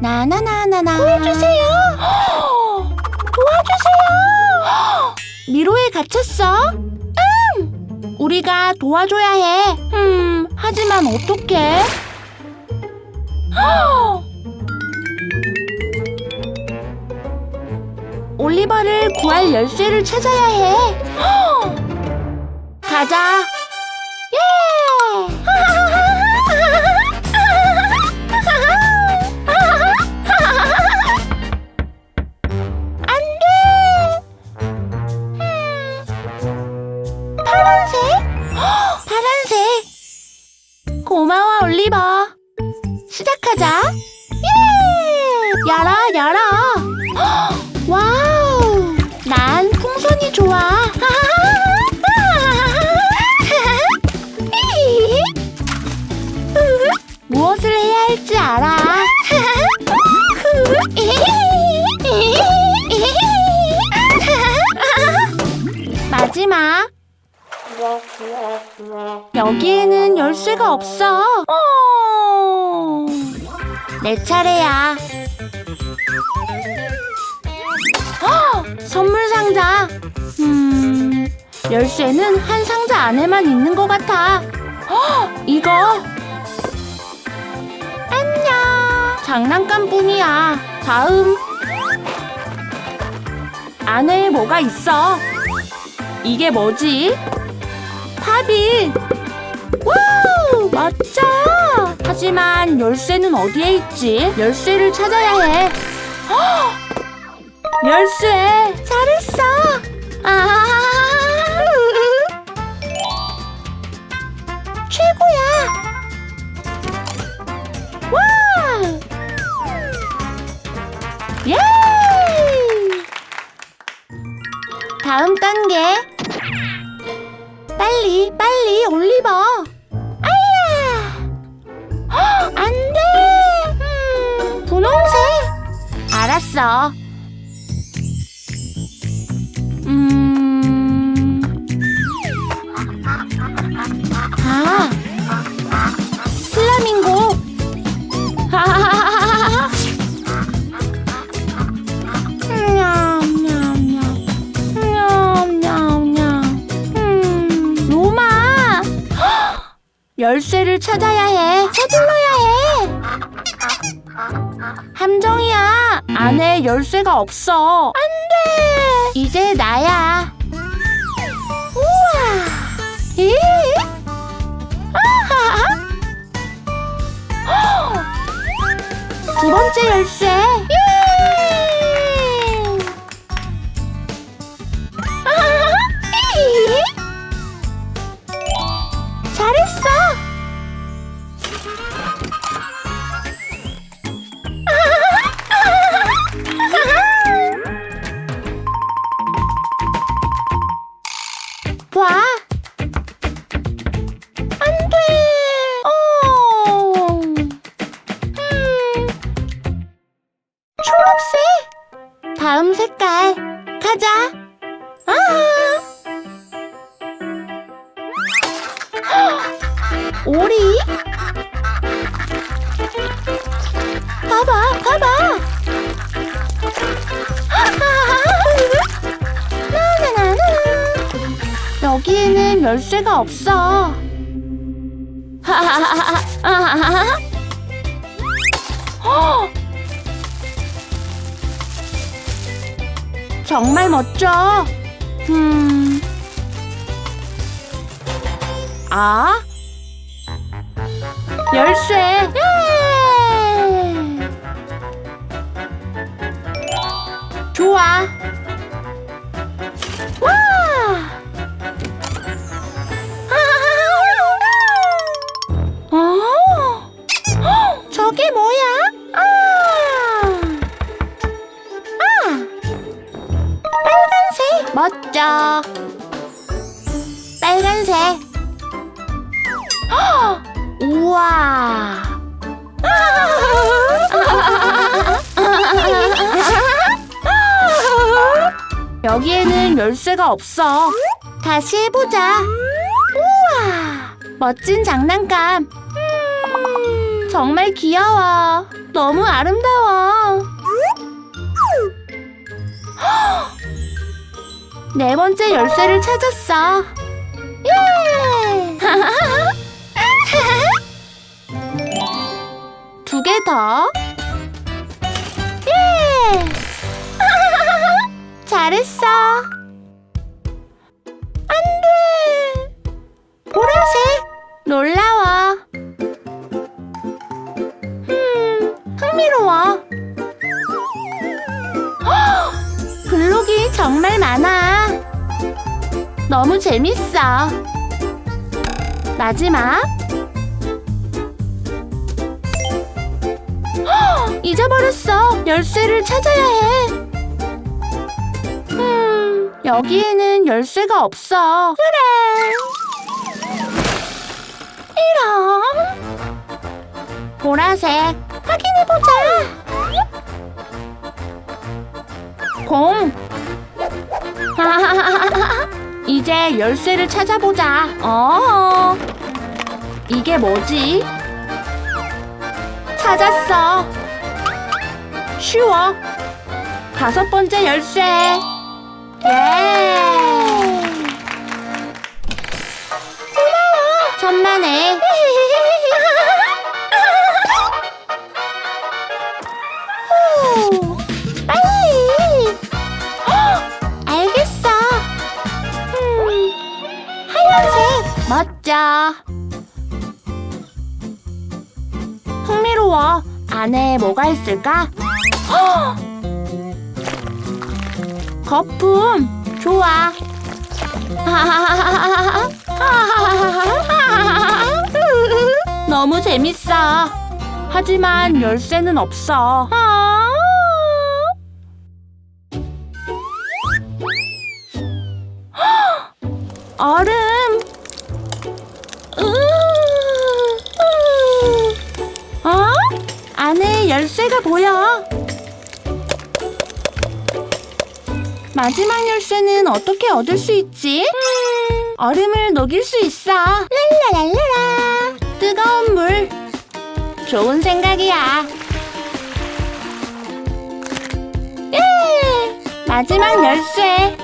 나나나나나. 구해주세요. 도와주세요. 미로에 갇혔어? 응. 우리가 도와줘야 해. 음, 하지만 어떡해? 올리버를 구할 열쇠를 찾아야 해. 가자. 마지막. 여기에는 열쇠가 없어. 어. 내 차례야. 헉! 선물 상자. 음, 열쇠는 한 상자 안에만 있는 것 같아. 헉! 이거. 안녕. 장난감뿐이야. 다음. 안에 뭐가 있어? 이게 뭐지? 파비. 와우, 멋져. 하지만 열쇠는 어디에 있지? 열쇠를 찾아야 해. 헉! 열쇠. 잘했어. 아. 빨리, 빨리, 올리버. 아야! 헉, 안 돼! 음, 분홍색. 알았어. 음. 아. 열쇠를 찾아야 해. 서둘러야 해. 함정이야. 안에 열쇠가 없어. 안 돼. 이제 나야. 우와. 에? 아하. 헉! 두 번째 열쇠. 봐봐, 봐봐. 여기에는 열쇠가 없어. 헉! 정말 멋져. 음. 아? 열쇠. 좋아. 와! 어? 헉, 저게 뭐야? 아! 아! 빨간색 멋져. 빨간색. 헉, 우와. 여기에는 열쇠가 없어. 다시 해보자. 우와! 멋진 장난감. 음, 정말 귀여워. 너무 아름다워. 네 번째 열쇠를 찾았어. 예! 두 개 더. 잘했어. 안 돼. 보라색. 놀라워. 음, 흥미로워. 헉! 블록이 정말 많아. 너무 재밌어. 마지막. 헉! 잊어버렸어. 열쇠를 찾아야 해. 음, 여기에는 열쇠가 없어. 그래. 이런. 보라색. 확인해보자. 공. 이제 열쇠를 찾아보자. 어. 이게 뭐지? 찾았어. 쉬워. 다섯 번째 열쇠. 예. 고마워. 천만에. 음. 흥미로워. 안에 뭐가 있을까? 헉! 거품. 좋아. 너무 재밌어. 하지만 열쇠는 없어. 아. 얼음. 으, 으. 어? 안에 열쇠가 보여. 마지막 열쇠는 어떻게 얻을 수 있지? 음, 얼음을 녹일 수 있어. 랄라랄라라. 뜨거운 물. 좋은 생각이야. 예! 마지막 열쇠.